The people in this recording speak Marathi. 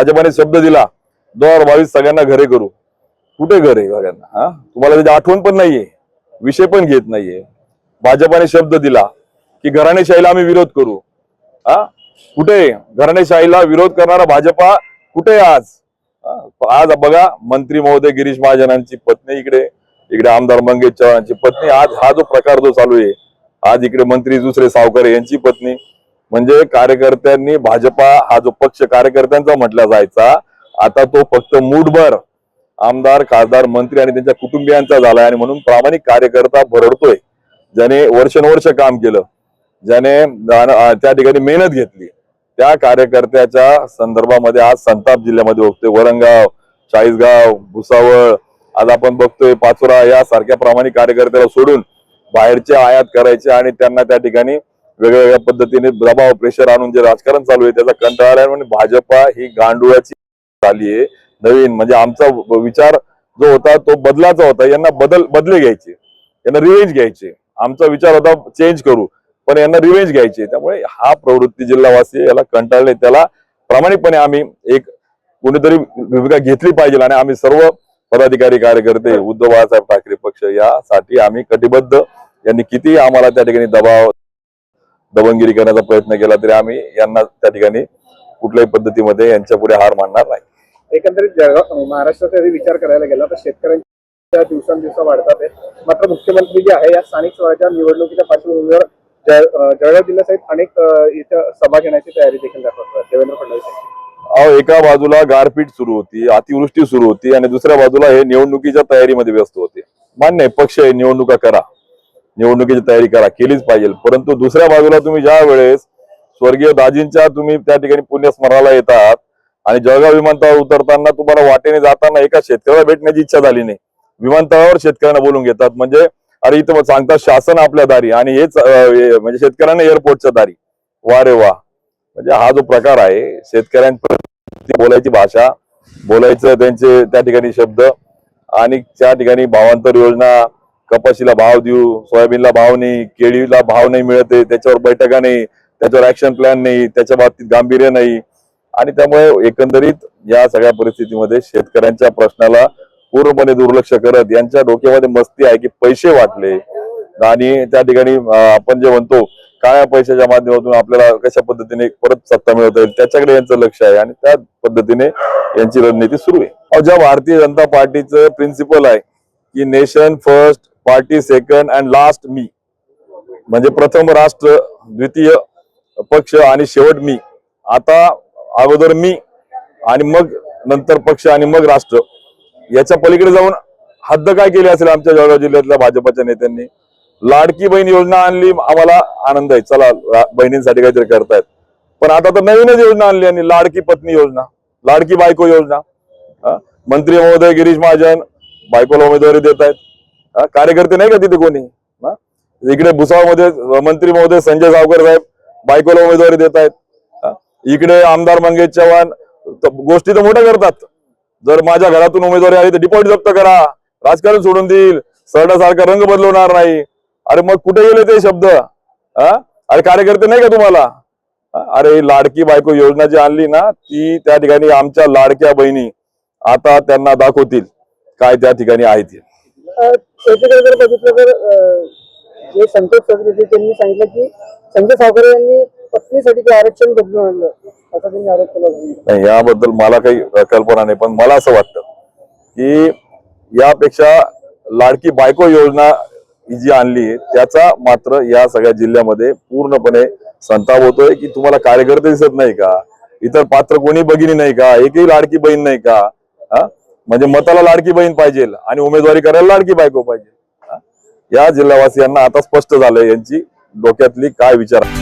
भाजपाने शब्द दिला दोन हजार बावीस सगळ्यांना घरे करू. कुठे घर आहे सगळ्यांना? हा? तुम्हाला त्याची आठवण पण नाहीये विषय पण घेत नाहीये. भाजपाने शब्द दिला की घराणेशाहीला आम्ही विरोध करू. हा? कुठे? घराणेशाहीला विरोध करणारा भाजपा कुठे आज? आज बघा मंत्री महोदय गिरीश महाजनांची पत्नी इकडे इकडे आमदार मंगेश चव्हाणांची पत्नी. आज हा जो प्रकार जो चालू आहे आज इकडे मंत्री दुसरे सावकारे यांची पत्नी. म्हणजे कार्यकर्त्यांनी भाजपा हा जो पक्ष कार्यकर्त्यांचा म्हटला जायचा आता तो फक्त मूठभर आमदार खासदार मंत्री आणि त्यांच्या कुटुंबियांचा झालाय आणि म्हणून प्रामाणिक कार्यकर्ता भरडतोय. ज्याने वर्षानुवर्ष काम केलं ज्याने त्या ठिकाणी मेहनत घेतली त्या कार्यकर्त्याच्या संदर्भामध्ये आज संताप जिल्ह्यामध्ये बघतोय. वरंगाव चाळीसगाव भुसावळ आज आपण बघतोय पाचोरा या सारख्या प्रामाणिक कार्यकर्त्याला सोडून बाहेरचे आयात करायचे आणि त्यांना त्या ठिकाणी वेगवेगळ्या पद्धतीने दबाव प्रेशर आणून जे राजकारण चालू आहे त्याचा कंटाळा म्हणजे भाजपा ही गांडुळाची झाली आहे. नवीन म्हणजे आमचा विचार जो होता तो बदलाचा होता. यांना बदल बदले घ्यायचे. यांना रिवेंज घ्यायचे. आमचा विचार होता चेंज करू. पण यांना रिवेंज घ्यायचे. त्यामुळे हा प्रवृत्ती जिल्हावासी याला कंटाळले त्याला प्रामाणिकपणे आम्ही एक कुणीतरी भूमिका घेतली पाहिजे आणि आम्ही सर्व पदाधिकारी कार्यकर्ते उद्धव बाळासाहेब ठाकरे पक्ष यासाठी आम्ही कटिबद्ध. यांनी किती आम्हाला त्या ठिकाणी दबाव दबंगिरी करण्याचा प्रयत्न केला तरी आम्ही यांना त्या ठिकाणी कुठल्याही पद्धतीमध्ये यांच्या पुढे हार मानणार नाही. एकंदरीत जळगाव महाराष्ट्राचा जरी विचार करायला गेला तर शेतकऱ्यांच्या दिवसांदिवस वाढतात मात्र मुख्यमंत्री जे आहे या स्थानिक स्वराज्य निवडणुकीच्या पार्श्वभूमीवर जळगाव जिल्ह्यासहित अनेक इथं सभा घेण्याची तयारी देखील दाखवतात देवेंद्र फडणवीस. अहो एका बाजूला गारपीट सुरू होती अतिवृष्टी सुरू होती आणि दुसऱ्या बाजूला हे निवडणुकीच्या तयारीमध्ये व्यस्त होते. मान्य पक्ष निवडणुका करा. निवडणुकीची तयारी करा केलीच पाहिजे. परंतु दुसऱ्या बाजूला तुम्ही ज्या वेळेस स्वर्गीय दाजींच्या तुम्ही त्या ठिकाणी पुण्यस्मरणाला येतात आणि जळगाव विमानतळावर उतरताना तुम्हाला वाटेने जाताना एका शेतकऱ्याला भेटण्याची इच्छा झाली नाही. विमानतळावर शेतकऱ्यांना बोलून घेतात म्हणजे अरे इथं सांगतात शासन आपल्या दारी आणि हेच म्हणजे शेतकऱ्यांना एअरपोर्टच्या दारी. वा रे वा. म्हणजे हा जो प्रकार आहे शेतकऱ्यांप्रती बोलायची भाषा बोलायचं त्यांचे त्या ठिकाणी शब्द आणि त्या ठिकाणी भावांतर योजना कपाशीला भाव देऊ सोयाबीनला भाव नाही केळीला भाव नाही मिळत आहे त्याच्यावर बैठका नाही त्याच्यावर ऍक्शन प्लॅन नाही त्याच्या बाबतीत गांभीर्य नाही. आणि त्यामुळे एकंदरीत या सगळ्या परिस्थितीमध्ये शेतकऱ्यांच्या प्रश्नाला पूर्णपणे दुर्लक्ष करत यांच्या डोक्यामध्ये मस्ती आहे की पैसे वाटले. आणि त्या ठिकाणी आपण जे म्हणतो काळ्या पैशाच्या माध्यमातून आपल्याला कशा पद्धतीने परत सत्ता मिळवता येईल त्याच्याकडे यांचं लक्ष आहे. आणि त्या पद्धतीने यांची रणनीती सुरू आहे. ज्या भारतीय जनता पार्टीचं प्रिन्सिपल आहे की nation first party second and last मी. म्हणजे प्रथम राष्ट्र द्वितीय पक्ष आणि शेवट मी. आता अगोदर मी आणि मग नंतर पक्ष आणि मग राष्ट्र. याच्या पलीकडे जाऊन हद्द काय केली असेल आमच्या जळगाव जिल्ह्यातल्या भाजपच्या नेत्यांनी? लाडकी बहीण योजना आणली आम्हाला आनंद आहे. चला बहिणींसाठी काहीतरी करतायत. पण आता तर नवीनच योजना आणली आणि लाडकी पत्नी योजना लाडकी बायको योजना. मंत्री महोदय गिरीश महाजन बायकोला उमेदवारी देत आहेत कार्यकर्ते नाही का तिथे कोणी? हा? इकडे भुसावळमध्ये मंत्री महोदय संजय सावकर साहेब बायकोला उमेदवारी देत आहेत इकडे आमदार मंगेश चव्हाण गोष्टी तर मोठ्या करतात. जर माझ्या घरातून उमेदवारी आली तर डिपॉझिट जप्त करा. राजकारण सोडून देईल. सरडासारखा रंग बदलवणार नाही. अरे मग कुठे गेले ते शब्द? हा? अरे कार्यकर्ते नाही का तुम्हाला? अरे लाडकी बायको योजना जी आणली ना ती त्या ठिकाणी आमच्या लाडक्या बहिणी आता त्यांना दाखवतील. काय त्या ठिकाणी आहेत त्याच्याकडे जर बघितलं तर जे संतोष चौधरी त्यांनी सांगितलं की संजय सावकर यांनी पत्नीसाठी ते आरक्षण बदलून आणलं. असं त्यांनी आरोप केला. याबद्दल मला काही कल्पना नाही पण मला असं वाटतं की यापेक्षा लाडकी बायको योजना जी आणली त्याचा मात्र या सगळ्या जिल्ह्यामध्ये पूर्णपणे संताप होतोय की तुम्हाला कार्यकर्ते दिसत नाही का? इतर पात्र कोणी भगिनी नाही का? एकही लाडकी बहीण नाही का? म्हणजे मताला लाडकी बहीण पाहिजे आणि उमेदवारी करायला लाडकी बायको पाहिजे या जिल्हावासियांना आता स्पष्ट झालंय यांची डोक्यातली काय विचार आहे.